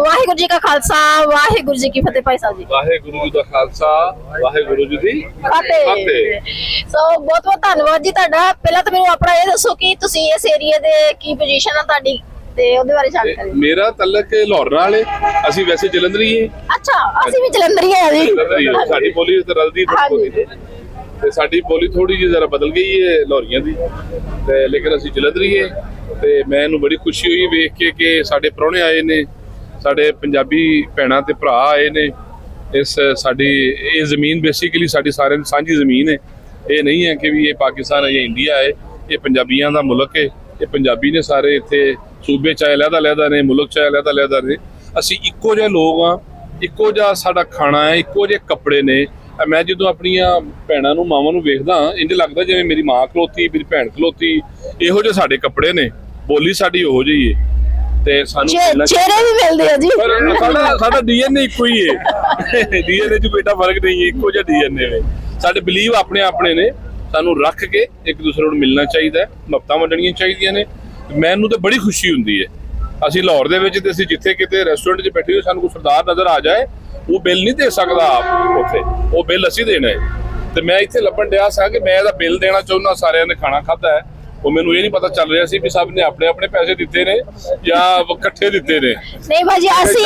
ਵਾਹਿਗੁਰੂ ਜੀ ਕਾ ਖਾਲਸਾ ਵਾਹਿਗੁਰੂ ਜੀ ਕੀ ਫਤਿਹ ਭਾਈ ਸਾਹਿਬ ਜੀ। ਵਾਹਿਗੁਰੂ ਜੀ ਦਾ ਖਾਲਸਾ ਵਾਹਿਗੁਰੂ ਜੀ ਦੀ ਫਤਿਹ। ਸੋ ਬਹੁਤ ਬਹੁਤ ਧੰਨਵਾਦ ਜੀ ਤੁਹਾਡਾ। ਪਹਿਲਾਂ ਤਾਂ ਮੈਨੂੰ ਆਪਣਾ ਇਹ ਦੱਸੋ ਕਿ ਤੁਸੀਂ ਇਸ ਏਰੀਆ ਦੇ ਕੀ ਪੋਜੀਸ਼ਨ ਆ ਤੁਹਾਡੀ ਤੇ ਉਹਦੇ ਬਾਰੇ ਜਾਣਕਾਰੀ। ਮੇਰਾ ਤਲਕ ਲਾਹੌਰ ਨਾਲ ਹੈ ਅਸੀਂ ਵੈਸੇ ਜਲੰਧਰੀ ਹੈ ਅੱਛਾ ਅਸੀਂ ਵੀ ਜਲੰਧਰੀ ਆ ਜੀ। ਸਾਡੀ ਬੋਲੀ ਤੇ ਰਲਦੀ ਥੋੜੀ। ਤੇ ਸਾਡੀ ਬੋਲੀ ਥੋੜੀ ਜਿਹੀ ਜ਼ਰਾ ਬਦਲ ਗਈ ਹੈ ਲਾਹੌਰੀਆਂ ਦੀ। ਤੇ ਲੇਕਿਨ ਅਸੀਂ ਜਲੰਧਰੀ ਹੈ ਤੇ ਮੈਨੂੰ ਬੜੀ ਖੁਸ਼ੀ ਹੋਈ ਵੇਖ ਕੇ ਕਿ ਸਾਡੇ ਪ੍ਰਾਹੁਣੇ ਆਏ ਨੇ। ਸਾਡੇ ਪੰਜਾਬੀ ਭੈਣਾਂ ਤੇ ਭਰਾ ਆਏ ਨੇ। ਇਸ ਸਾਡੀ, ਇਹ ਜ਼ਮੀਨ ਬੇਸਿਕਲੀ ਸਾਡੀ ਸਾਰਿਆਂ ਦੀ ਸਾਂਝੀ ਜ਼ਮੀਨ ਹੈ। ਇਹ ਨਹੀਂ ਹੈ ਕਿ ਵੀ ਇਹ ਪਾਕਿਸਤਾਨ ਹੈ ਜਾਂ ਇੰਡੀਆ ਹੈ। ਇਹ ਪੰਜਾਬੀਆਂ ਦਾ ਮੁਲਕ ਹੈ। ਇਹ ਪੰਜਾਬੀ ਨੇ ਸਾਰੇ ਇੱਥੇ ਸੂਬੇ ਚਾਹੇ ਲਹਿਦਾ ਲਹਿਦਾ ਨੇ, ਮੁਲਕ ਚਾਹੇ ਲਹਿਦਾ ਲਹਿਦਾ ਨੇ। ਅਸੀਂ ਇੱਕੋ ਜਿਹੇ ਲੋਕ ਆ ਇੱਕੋ ਜਿਹਾ ਸਾਡਾ ਖਾਣਾ ਹੈ, ਇੱਕੋ ਜਿਹੇ ਕੱਪੜੇ ਨੇ। ਮੈਂ ਜਦੋਂ ਆਪਣੀਆਂ ਭੈਣਾਂ ਨੂੰ, ਮਾਵਾਂ ਨੂੰ ਵੇਖਦਾ ਇੰਜ ਲੱਗਦਾ ਜਿਵੇਂ ਮੇਰੀ ਮਾਂ ਖਲੋਤੀ, ਮੇਰੀ ਭੈਣ ਖਲੋਤੀ। ਇਹੋ ਜਿਹੇ ਸਾਡੇ ਕੱਪੜੇ ਨੇ। ਬੋਲੀ ਸਾਡੀ ਉਹੋ ਜਿਹੀ ਹੈ। ਤੇ ਸਾਨੂੰ ਚੇ- ਚਿਹਰੇ ਵੀ ਮਿਲਦੇ ਆ ਜੀ। ਪਰ ਸਾਡਾ ਸਾਡਾ ਡੀਐਨਏ ਇੱਕੋ ਹੀ ਹੈ ਡੀਐਨਏ 'ਚ ਏਡਾ ਫ਼ਰਕ ਨਹੀਂ ਹੈ ਇੱਕੋ ਜਿਹਾ ਡੀਐਨਏ ਹੈ ਸਾਡੇ ਬਲੀਵ ਆਪਣੇ ਆਪਣੇ ਨੇ। ਸਾਨੂੰ ਰੱਖ ਕੇ ਇੱਕ ਦੂਸਰੇ ਨੂੰ ਮਿਲਣਾ ਚਾਹੀਦਾ ਹੈ ਮਫਤਾਂ ਵੰਡਣੀਆਂ ਚਾਹੀਦੀਆਂ ਨੇ। ਮੈਨੂੰ ਤਾਂ ਬੜੀ ਖੁਸ਼ੀ ਹੁੰਦੀ ਹੈ ਅਸੀਂ ਲਾਹੌਰ ਦੇ ਵਿੱਚ ਤੇ ਅਸੀਂ ਜਿੱਥੇ ਕਿਤੇ ਰੈਸਟੋਰੈਂਟ 'ਚ ਬੈਠੇ ਹੋਏ ਸਾਨੂੰ ਕੋਈ ਸਰਦਾਰ ਨਜ਼ਰ ਆ ਜਾਏ ਉਹ ਬਿੱਲ ਨਹੀਂ ਦੇ ਸਕਦਾ ਆਪ ਉੱਥੇ। ਉਹ ਬਿੱਲ ਅਸੀਂ ਦੇਣਾ ਹੈ ਤੇ ਮੈਂ ਇੱਥੇ ਲੱਭਣ ਡਿਆ ਸਾਂ ਕਿ ਮੈਂ ਇਹਦਾ ਬਿੱਲ ਦੇਣਾ ਚਾਹੁੰਦਾ ਸਾਰਿਆਂ ਨੇ ਖਾਣਾ ਖਾਦਾ ਹੈ। ਉਹ ਮੈਨੂੰ ਇਹ ਨਹੀਂ ਪਤਾ ਚੱਲ ਰਿਹਾ ਸੀ ਵੀ ਸਭ ਨੇ ਆਪਣੇ ਆਪਣੇ ਪੈਸੇ ਦਿੱਤੇ ਨੇ ਜਾਂ ਇਕੱਠੇ ਦਿੱਤੇ ਨੇ। ਨਹੀਂ ਭਾਜੀ ਅਸੀਂ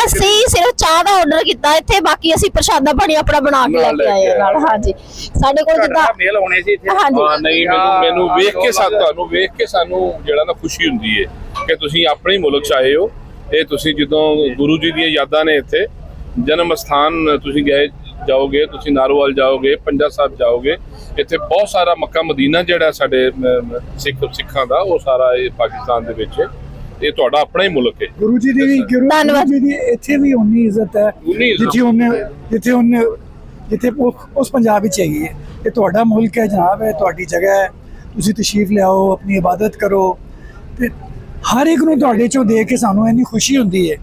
ਅਸੀਂ ਸਿਰਫ ਚਾਹ ਦਾ ਆਰਡਰ ਕੀਤਾ ਇੱਥੇ ਬਾਕੀ ਅਸੀਂ ਪ੍ਰਸ਼ਾਦਾ ਪਾਣੀ ਆਪਣਾ ਬਣਾ ਕੇ ਲੈ ਕੇ ਆਏ ਨਾਲ। ਹਾਂਜੀ। ਸਾਡੇ ਕੋਲ ਜਿੱਦਾਂ ਮੇਲ ਹੋਣੇ ਸੀ ਇੱਥੇ। ਹਾਂਜੀ। ਹਾਂ ਨਹੀਂ ਮੈਨੂੰ ਮੈਨੂੰ ਵੇਖ ਕੇ ਸਾ ਤੁਹਾਨੂੰ ਵੇਖ ਕੇ ਸਾਨੂੰ ਜਿਹੜਾ ਨਾ ਖੁਸ਼ੀ ਹੁੰਦੀ ਹੈ ਕਿ ਤੁਸੀਂ ਆਪਣੇ ਹੀ ਮੁਲਕ ਚ ਆਏ ਹੋ। ਇਹ ਤੁਸੀਂ ਜਦੋਂ ਗੁਰੂ ਜੀ ਦੀਆਂ ਯਾਦਾਂ ਨੇ ਇੱਥੇ ਜਨਮ ਸਥਾਨ ਤੁਸੀਂ ਗਏ ਜਾਓਗੇ ਤੁਸੀਂ ਨਾਰੋਵਾਲ ਜਾਓਗੇ ਪੰਜਾ ਸਾਹਿਬ ਜਾਓਗੇ ਇੱਥੇ ਬਹੁਤ ਸਾਰਾ ਮੱਕਾ ਮਦੀਨਾ ਜਿਹੜਾ ਸਾਡੇ ਸਿੱਖ ਸਿੱਖਾਂ ਦਾ ਉਹ ਸਾਰਾ ਇਹ ਪਾਕਿਸਤਾਨ ਦੇ ਵਿੱਚ ਹੈ। ਇਹ ਤੁਹਾਡਾ ਆਪਣਾ ਹੀ ਮੁਲਕ ਹੈ। ਗੁਰੂ ਜੀ ਦੀ ਗੁਰੂ ਜੀ ਦੀ ਇੱਥੇ ਵੀ ਉਨੀ ਇੱਜ਼ਤ ਹੈ। ਜਿੱਥੇ ਉਹਨੇ ਜਿੱਥੇ ਉਹਨੇ ਜਿੱਥੇ ਉਸ ਪੰਜਾਬ ਵਿੱਚ ਹੈਗੀ ਹੈ। ਇਹ ਤੁਹਾਡਾ ਮੁਲਕ ਹੈ ਜਨਾਬ ਹੈ ਤੁਹਾਡੀ ਜਗ੍ਹਾ ਹੈ। ਤੁਸੀਂ ਤਸ਼ਰੀਫ ਲਿਆਓ ਆਪਣੀ ਇਬਾਦਤ ਕਰੋ। ਤੇ ਹਰ ਇੱਕ ਨੂੰ ਤੁਹਾਡੇ ਚੋਂ ਦੇਖ ਕੇ ਸਾਨੂੰ ਇੰਨੀ ਖੁਸ਼ੀ ਹੁੰਦੀ ਹੈ।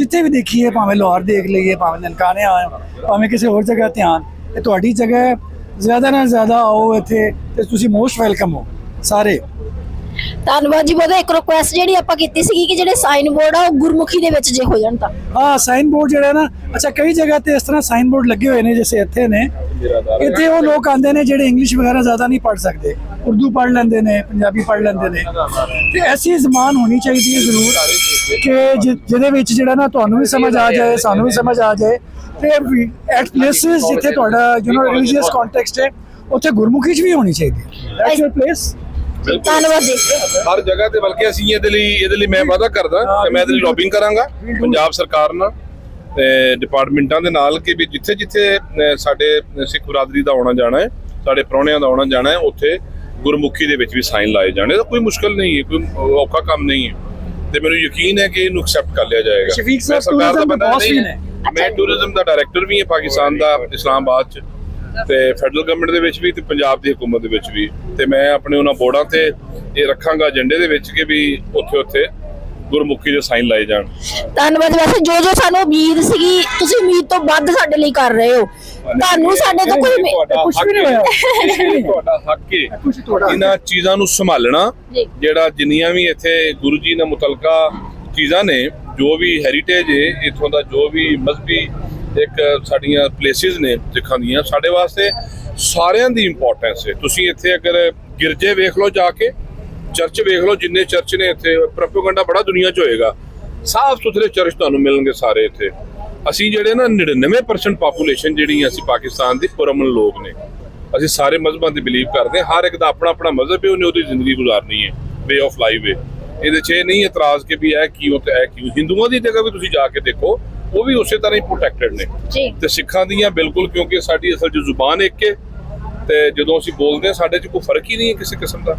ਜਿੱਥੇ ਵੀ ਦੇਖੀਏ ਭਾਵੇਂ ਲਾਹੌਰ ਦੇਖ ਲਈਏ ਭਾਵੇਂ ਨਨਕਾਣੇ ਆਏ ਭਾਵੇਂ ਕਿਸੇ ਹੋਰ ਜਗ੍ਹਾ ਧਿਆਨ ਇਹ ਤੁਹਾਡੀ ਜਗ੍ਹਾ ਹੈ। ਜ਼ਿਆਦਾ ਨਾਲ ਜ਼ਿਆਦਾ ਆਓ ਇੱਥੇ ਤੇ ਤੁਸੀਂ ਮੋਸਟ ਵੈਲਕਮ ਹੋ ਸਾਰੇ। ਧੰਨਵਾਦ ਜੀ ਬਹੁਤ। ਇੱਕ ਰਿਕੁਐਸਟ ਜਿਹੜੀ ਆਪਾਂ ਕੀਤੀ ਸੀਗੀ ਕਿ ਜਿਹੜੇ ਸਾਈਨ ਬੋਰਡ ਆ ਉਹ ਗੁਰਮੁਖੀ ਦੇ ਵਿੱਚ ਜੇ ਹੋ ਜਾਣ ਤਾਂ। ਹਾਂ ਸਾਈਨ ਬੋਰਡ ਜਿਹੜਾ ਨਾ ਅੱਛਾ ਕਈ ਜਗ੍ਹਾ ਤੇ ਇਸ ਤਰ੍ਹਾਂ ਸਾਈਨ ਬੋਰਡ ਲੱਗੇ ਹੋਏ ਨੇ ਜਿਵੇਂ ਇੱਥੇ ਨੇ। ਇੱਥੇ ਉਹ ਲੋਕ ਆਉਂਦੇ ਨੇ ਜਿਹੜੇ ਇੰਗਲਿਸ਼ ਵਗੈਰਾ ਜ਼ਿਆਦਾ ਨਹੀਂ ਪੜ੍ਹ ਸਕਦੇ। ਉਰਦੂ ਪੜ੍ਹ ਲੈਂਦੇ ਨੇ ਪੰਜਾਬੀ ਪੜ੍ਹ ਲੈਂਦੇ ਨੇ। ਤੇ ਐਸੀ ਜ਼ਬਾਨ ਹੋਣੀ ਚਾਹੀਦੀ ਹੈ ਜ਼ਰੂਰ ਕਿ ਜਿ- ਜਿਹਦੇ ਵਿੱਚ ਜਿਹੜਾ ਨਾ ਤੁਹਾਨੂੰ ਵੀ ਸਮਝ ਆ ਜਾਏ ਸਾਨੂੰ ਵੀ ਸਮਝ ਆ ਜਾਏ। ਤੇ ਐਟ ਪਲੇਸਿਸ ਜਿੱਥੇ ਤੁਹਾਡਾ ਯੂ نو ਰਿਲੀਜੀਅਸ ਕੰਟੈਕਸਟ ਹੈ ਉੱਥੇ ਗੁਰਮੁਖੀ ਚ ਵੀ ਹੋਣੀ ਚਾਹੀਦੀ ਹੈ। ਦੈਟਸ ਯੂਰ ਪਲੇਸ ਧੰਨਵਾਦ ਜੀ। ਹਰ ਜਗ੍ਹਾ ਤੇ ਬਲਕਿ ਅਸੀਂ ਇਹਦੇ ਲਈ ਇਹਦੇ ਲਈ ਮੈਂ ਵਾਅਦਾ ਕਰਦਾ ਕਿ ਮੈਂ ਇਹਦੇ ਲਈ ਲੌਬਿੰਗ ਕਰਾਂਗਾ ਪੰਜਾਬ ਸਰਕਾਰ ਨਾਲ ਤੇ ਡਿਪਾਰਟਮੈਂਟਾਂ ਦੇ ਨਾਲ ਕਿ ਵੀ ਜਿੱਥੇ ਜਿੱਥੇ ਸਾਡੇ ਸਿੱਖ ਬਰਾਦਰੀ ਦਾ ਆਉਣਾ ਜਾਣਾ ਹੈ ਸਾਡੇ ਪ੍ਰਾਹੁਣਿਆਂ ਦਾ ਆਉਣਾ ਜਾਣਾ ਹੈ ਉੱਥੇ ਗੁਰਮੁਖੀ ਦੇ ਵਿੱਚ ਵੀ ਸਾਈਨ ਲਾਏ ਜਾਣੇ। ਇਹਦਾ ਕੋਈ ਮੁਸ਼ਕਲ ਨਹੀਂ ਹੈ ਕੋਈ ਔਖਾ ਕੰਮ ਨਹੀਂ ਹੈ। ਤੇ ਮੈਨੂੰ ਯਕੀਨ ਹੈ ਕਿ ਇਹਨੂੰ ਐਕਸੈਪਟ ਕਰ ਲਿਆ ਜਾਏਗਾ। ਸ਼ਫੀਕ ਸਾਹਿਬ ਮੈਂ ਸਰਕਾਰ ਦਾ boss ਵੀ ਨਹੀਂ, ਨੇ। ਮੈਂ ਟੂਰਿਜ਼ਮ ਦਾ ਡਾਇਰੈਕਟਰ ਵੀ ਹਾਂ ਪਾਕਿਸਤਾਨ ਦਾ ਇਸਲਾਮਾਬਾਦ ਚ। ਤੇ ਫੈਡਰਲ ਗਵਰਨਮੈਂਟ ਦੇ ਵਿੱਚ ਵੀ ਤੇ ਪੰਜਾਬ ਦੀ ਹਕੂਮਤ ਦੇ ਵਿੱਚ ਵੀ। ਤੇ ਮੈਂ ਆਪਣੇ ਉਹਨਾਂ ਬੋਰਡਾਂ ਤੇ ਇਹ ਰੱਖਾਂਗਾ ਏਜੰਡੇ ਦੇ ਵਿੱਚ ਕਿ ਵੀ ਉੱਥੇ ਉੱਥੇ ਗੁਰਮੁਖੀ ਦੇ ਸਾਈਨ ਲਾਏ ਜਾਣ। ਧੰਨਵਾਦ। ਵੈਸੇ ਜੋ ਜੋ ਸਾਨੂੰ ਉਮੀਦ ਸੀਗੀ ਤੁਸੀਂ ਉਮੀਦ ਤੋਂ ਵੱਧ ਸਾਡੇ ਲਈ ਕਰ ਰਹੇ ਹੋ। ਤੁਹਾਨੂੰ ਸਾਡੇ ਤੋਂ ਕੋਈ ਕੁਛ ਵੀ ਨਹੀਂ। ਹੋਇਆ। ਤੁਹਾਡਾ ਹੱਕ ਹੈ ਇਹਨਾਂ ਚੀਜ਼ਾਂ ਨੂੰ ਸੰਭਾਲਣਾ। ਜਿਹੜਾ ਜਿੰਨੀਆਂ ਵੀ ਇੱਥੇ ਗੁਰੂ ਜੀ ਨਾਲ ਮੁਤਲਕਾ ਚੀਜ਼ਾਂ ਨੇ ਜੋ ਵੀ ਹੈਰੀਟੇਜ ਹੈ ਇਥੋਂ ਦਾ ਜੋ ਵੀ ਮਜ਼ਬੀ ਇੱਕ ਸਾਡੀਆਂ ਪਲੇਸਿਸ ਨੇ ਸਿੱਖਾਂ ਦੀਆਂ ਸਾਡੇ ਵਾਸਤੇ ਸਾਰਿਆਂ ਦੀ ਇੰਪੋਰਟੈਂਸ ਹੈ ਤੁਸੀਂ ਇੱਥੇ ਅਗਰ ਗਿਰਜੇ ਵੇਖ ਲਓ ਜਾ ਕੇ ਚਰਚ ਵੇਖ ਲਓ ਜਿੰਨੇ ਚਰਚ ਨੇ ਇੱਥੇ ਪ੍ਰੋਪਗੈਂਡਾ ਬੜਾ ਦੁਨੀਆ 'ਚ ਹੋਏਗਾ ਸਾਫ਼ ਸੁਥਰੇ ਚਰਚ ਤੁਹਾਨੂੰ ਮਿਲਣਗੇ ਸਾਰੇ ਇੱਥੇ ਅਸੀਂ ਜਿਹੜੇ ਨਾ 99% ਪਾਪੂਲੇਸ਼ਨ ਜਿਹੜੀ ਅਸੀਂ ਪਾਕਿਸਤਾਨ ਦੀ ਪੁਰਮਨ ਲੋਕ ਨੇ ਅਸੀਂ ਸਾਰੇ ਮਜ਼ਹਬਾਂ ਤੇ ਬਿਲੀਵ ਕਰਦੇ ਹਾਂ। ਹਰ ਇੱਕ ਦਾ ਆਪਣਾ ਆਪਣਾ ਮਜ਼ਹਬ ਹੈ ਉਹਨੇ ਉਹਦੀ ਜ਼ਿੰਦਗੀ ਗੁਜ਼ਾਰਨੀ ਹੈ ਵੇ ਆਫ ਲਾਈਫ ਹੈ। ਇਹਦੇ 'ਚ ਇਹ ਨਹੀਂ ਇਤਰਾਜ਼ ਕਿ ਵੀ ਇਹ ਕਿਉਂ ਤੇ ਇਹ ਕਿਉਂ। ਹਿੰਦੂਆਂ ਦੀ ਜਗ੍ਹਾ ਵੀ ਤੁਸੀਂ ਜਾ ਕੇ ਦੇਖੋ ਉਹ ਵੀ ਉਸੇ ਤਰ੍ਹਾਂ ਹੀ ਪ੍ਰੋਟੈਕਟਡ ਨੇ। ਤੇ ਸਿੱਖਾਂ ਦੀਆਂ ਬਿਲਕੁਲ ਕਿਉਂਕਿ ਸਾਡੀ ਅਸਲ 'ਚ ਜ਼ੁਬਾਨ ਇੱਕ ਹੈ ਤੇ ਜਦੋਂ ਅਸੀਂ ਬੋਲਦੇ ਹਾਂ ਸਾਡੇ 'ਚ ਕੋਈ ਫ਼ਰਕ ਹੀ ਨਹੀਂ ਹੈ ਕਿਸੇ ਕਿਸਮ ਦਾ।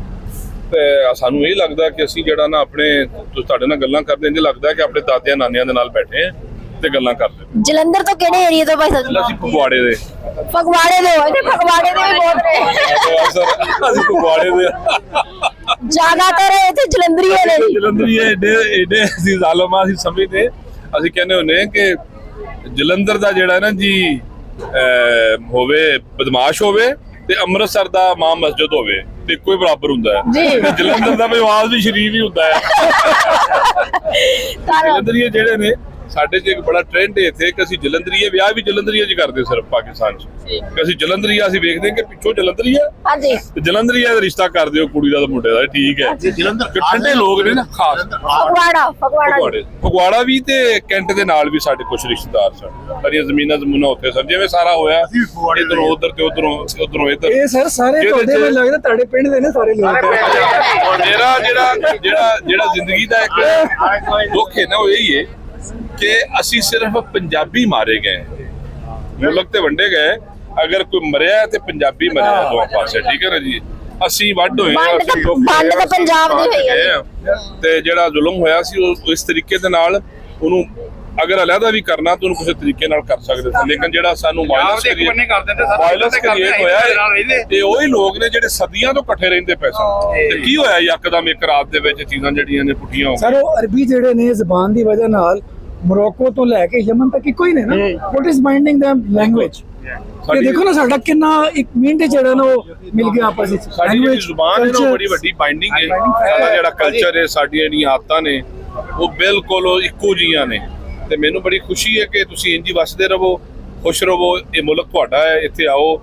ਤੇ ਸਾਨੂੰ ਇਹ ਲੱਗਦਾ ਕਿ ਅਸੀਂ ਜਿਹੜਾ ਨਾ ਆਪਣੇ ਤੁਹਾਡੇ ਨਾਲ ਗੱਲਾਂ ਕਰਦੇ ਇੰਜ ਲੱਗਦਾ ਕਿ ਆਪਣੇ ਦਾਦਿਆਂ ਨਾਨਿਆਂ ਦੇ ਨਾਲ ਬੈਠੇ ਆ ਤੇ ਗੱਲਾਂ ਕਰਦੇ ਹਾਂ। ਜਲੰਧਰ ਤੋਂ ਕਿਹੜੇ ਏਰੀਆ ਤੋਂ ਭਾਈ ਸਾਹਿਬ? ਅਸੀਂ ਫਗਵਾੜੇ ਦੇ। ਫਗਵਾੜੇ ਦੇ ਹੋ ਇੱਥੇ ਫਗਵਾੜੇ ਦੇ ਵੀ ਬਹੁਤ ਨੇ। ਅਸੀਂ ਫਗਵਾੜੇ ਦੇ। ਜ਼ਿਆਦਾਤਰ ਇੱਥੇ ਜਲੰਧਰੀਏ ਨੇ। ਜਲੰਧਰੀ ਏਡੇ ਏਡੇ ਅਸੀਂ ਜ਼ਾਲਮਾ ਅਸੀਂ ਸਮਝਦੇ। ਅਸੀਂ ਕਹਿੰਦੇ ਹੁੰਦੇ ਕਿ ਜਲੰਧਰ ਦਾ ਜਿਹੜਾ ਨਾ ਜੀ ਹੋਵੇ ਬਦਮਾਸ਼ ਹੋਵੇ ਤੇ ਅੰਮ੍ਰਿਤਸਰ ਦਾ ਮਾਂ ਮਸਜਿਦ ਹੋਵੇ ਤੇ ਇੱਕੋ ਹੀ ਬਰਾਬਰ ਹੁੰਦਾ ਹੈ। ਜੀ। ਤੇ ਜਲੰਧਰ ਦਾ ਵਿਵਾਦ ਵੀ ਸ਼ਰੀਫ ਹੀ ਹੁੰਦਾ ਹੈ। ਜਲੰਧਰੀਏ ਜਿਹੜੇ ਨੇ ਸਾਡੇ 'ਚ ਇੱਕ ਬੜਾ ਟ੍ਰੈਂਡ ਹੈ ਇੱਥੇ ਕਿ ਅਸੀਂ ਜਲੰਧਰੀਏ ਵਿਆਹ ਵੀ ਜਲੰਧਰੀਏ 'ਚ ਕਰਦੇ ਸਿਰਫ ਪਾਕਿਸਤਾਨ 'ਚ। ਕਿ ਅਸੀਂ ਜਲੰਧਰੀਆ ਅਸੀਂ ਵੇਖਦੇ ਹਾਂ ਕਿ ਪਿੱਛੋਂ ਜਲੰਧਰੀਆ ਹਾਂਜੀ। ਤੇ ਜਲੰਧਰੀਆ ਦਾ ਰਿਸ਼ਤਾ ਕਰ ਦਿਓ ਕੁੜੀ ਦਾ ਤੇ ਮੁੰਡੇ ਦਾ ਠੀਕ ਹੈ। ਜਲੰਧਰ ਠੰਡੇ ਲੋਕ ਨੇ ਨਾ ਖਾਸ। ਫਗਵਾੜਾ ਫਗਵਾੜਾ ਜੀ। ਫਗਵਾੜੇ। ਵੀ ਤੇ ਕੈਂਟ ਦੇ ਨਾਲ ਵੀ ਸਾਡੇ ਕੁਝ ਰਿਸ਼ਤੇਦਾਰ ਸਨ। ਸਾਡੀਆਂ ਜ਼ਮੀਨਾਂ ਜ਼ਮੂਨਾਂ ਉੱਥੇ ਸਨ। ਜਿਵੇਂ ਸਾਰਾ ਹੋਇਆ ਇਧਰੋਂ ਉਧਰ ਤੇ ਉਧਰੋਂ ਉਧਰੋਂ ਇੱਧਰ। ਇਹ ਸਰ ਸਾਰੇ ਜਿਹਦੇ ਤੁਹਾਡੇ ਚ- ਮੈਨੂੰ ਲੱਗਦਾ ਤੁਹਾਡੇ ਪਿੰਡ ਦੇ ਨੇ ਸਾਰੇ ਲੋਕ। ਮੇਰਾ ਜਿਹੜਾ ਜਿਹੜਾ ਜਿਹੜਾ ਜ਼ਿੰਦਗੀ ਦਾ ਇੱਕ ਦੁੱਖ ਹੈ ਨਾ ਉਹ ਇਹੀ ਹੈ ਕਿ ਅਸੀਂ ਸਿਰਫ ਪੰਜਾਬੀ ਮਾਰੇ ਗਏ ਮੁਲਕ ਤੇ ਵੰਡੇ ਗਏ ਅਗਰ ਕੋਈ ਮਰਿਆ ਤੇ ਪੰਜਾਬੀ ਮਰਿਆ ਦੋਵਾਂ ਪਾਸੇ ਠੀਕ ਹੈ ਨਾ ਜੀ? ਅਸੀਂ ਵੱਡ ਹੋਏ ਵੰਡ ਅਸੀਂ ਵੰਡ ਤਾਂ ਪੰਜਾਬ ਦੀ ਹੋਈ ਹੈ। ਤੇ ਜਿਹੜਾ ਜ਼ੁਲਮ ਹੋਇਆ ਸੀ ਉਹ ਇਸ ਤਰੀਕੇ ਦੇ ਨਾਲ ਉਹਨੂੰ ਅਗਰ ਅਲੱਗਾ ਵੀ ਕਰਨਾ ਤਾਂ ਉਹਨੂੰ ਕਿਸੇ ਤਰੀਕੇ ਨਾਲ ਕਰ ਸਕਦੇ ਸੀ। ਲੇਕਿਨ ਜਿਹੜਾ ਸਾਨੂੰ ਵਾਇਲੈਂਸ ਇੱਕ ਬੰਨੇ ਕਰ ਦਿੰਦੇ, ਸਾਰੇ ਵਾਇਲੈਂਸ ਕ੍ਰੀਏਟ ਹੋਇਆ ਤੇ ਉਹੀ ਲੋਕ ਨੇ ਜਿਹੜੇ ਸਦੀਆਂ ਤੋਂ ਇਕੱਠੇ ਰਹਿੰਦੇ ਪਏ ਸਨ। ਤੇ ਕੀ ਹੋਇਆ ਯਕਦਮ ਇੱਕ ਰਾਤ ਦੇ ਵਿੱਚ ਚੀਜ਼ਾਂ ਜਿਹੜੀਆਂ ਨੇ ਪੁੱਠੀਆਂ ਹੋ ਸਰ ਉਹ ਅਰਬੀ ਜਿਹੜੇ ਨੇ ਜ਼ਬਾਨ ਦੀ ਵਜ੍ਹਾ ਨਾਲ ਮੋਰੋਕੋ ਤੋਂ ਲੈ ਕੇ ਯਮਨ ਤੱਕ ਇੱਕੋ ਹੀ ਨੇ ਨਾ? What is binding them? Language ਤੇ ਦੇਖੋ ਨਾ ਸਾਡਾ ਕਿੰਨਾ ਇੱਕ ਮਿੰਟ ਜਿਹੜਾ ਨਾ ਉਹ ਮਿਲ ਗਿਆ ਆਪਸ ਵਿੱਚ। ਸਾਡੀ ਜਿਹੜੀ ਜ਼ੁਬਾਨ ਹੈ ਨਾ ਬੜੀ ਵੱਡੀ ਬਾਈਂਡਿੰਗ ਹੈ। ਸਾਡਾ। ਜਿਹੜਾ ਕਲਚਰ ਹੈ ਸਾਡੀਆਂ ਜਿਹੜੀਆਂ ਆਦਤਾਂ ਨੇ ਉਹ ਬਿਲਕੁਲ ਇੱਕੋ ਜੀਆਂ ਨੇ। ਤੇ ਮੈਨੂੰ ਬੜੀ ਖੁਸ਼ੀ ਹੈ ਕਿ ਤੁਸੀਂ ਇੰਜ ਹੀ ਵਸਦੇ ਰਹੋ ਖੁਸ਼ ਰਹੋ। ਇਹ ਮੁਲਕ ਤੁਹਾਡਾ ਹੈ ਇੱਥੇ ਆਓ।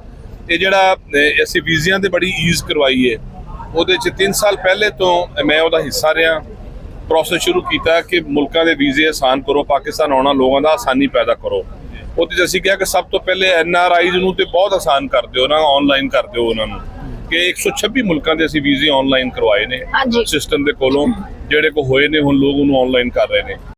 ਇਹ ਜਿਹੜਾ ਅਸੀਂ ਵੀਜ਼ਿਆਂ ਤੇ ਬੜੀ ਈਜ਼ ਕਰਵਾਈ ਹੈ। ਉਹਦੇ ਚ 3 ਸਾਲ ਪਹਿਲੇ ਤੋਂ ਮੈਂ ਉਹਦਾ ਹਿੱਸਾ ਰਿਹਾ। ਪ੍ਰੋਸੈਸ ਸ਼ੁਰੂ ਕੀਤਾ ਕਿ ਮੁਲਕਾਂ ਦੇ ਵੀਜ਼ੇ ਆਸਾਨ ਕਰੋ ਪਾਕਿਸਤਾਨ ਆਉਣਾ ਲੋਕਾਂ ਦਾ ਆਸਾਨੀ ਪੈਦਾ ਕਰੋ। ਉਹਦੇ 'ਚ ਅਸੀਂ ਕਿਹਾ ਕਿ ਸਭ ਤੋਂ ਪਹਿਲੇ ਐਨ ਆਰ ਆਈਜ਼ ਨੂੰ ਤੇ ਬਹੁਤ ਆਸਾਨ ਕਰ ਦਿਓ ਨਾ ਆਨਲਾਈਨ ਕਰ ਦਿਓ ਉਹਨਾਂ ਨੂੰ। ਕਿ 126 ਮੁਲਕਾਂ ਦੇ ਅਸੀਂ ਵੀਜ਼ੇ ਆਨਲਾਈਨ ਕਰਵਾਏ ਨੇ ਸਿਸਟਮ ਦੇ ਕੋਲੋਂ ਜਿਹੜੇ ਕੋ ਹੋਏ ਨੇ ਹੁਣ ਲੋਕ ਉਹਨੂੰ ਆਨਲਾਈਨ ਕਰ ਰਹੇ ਨੇ।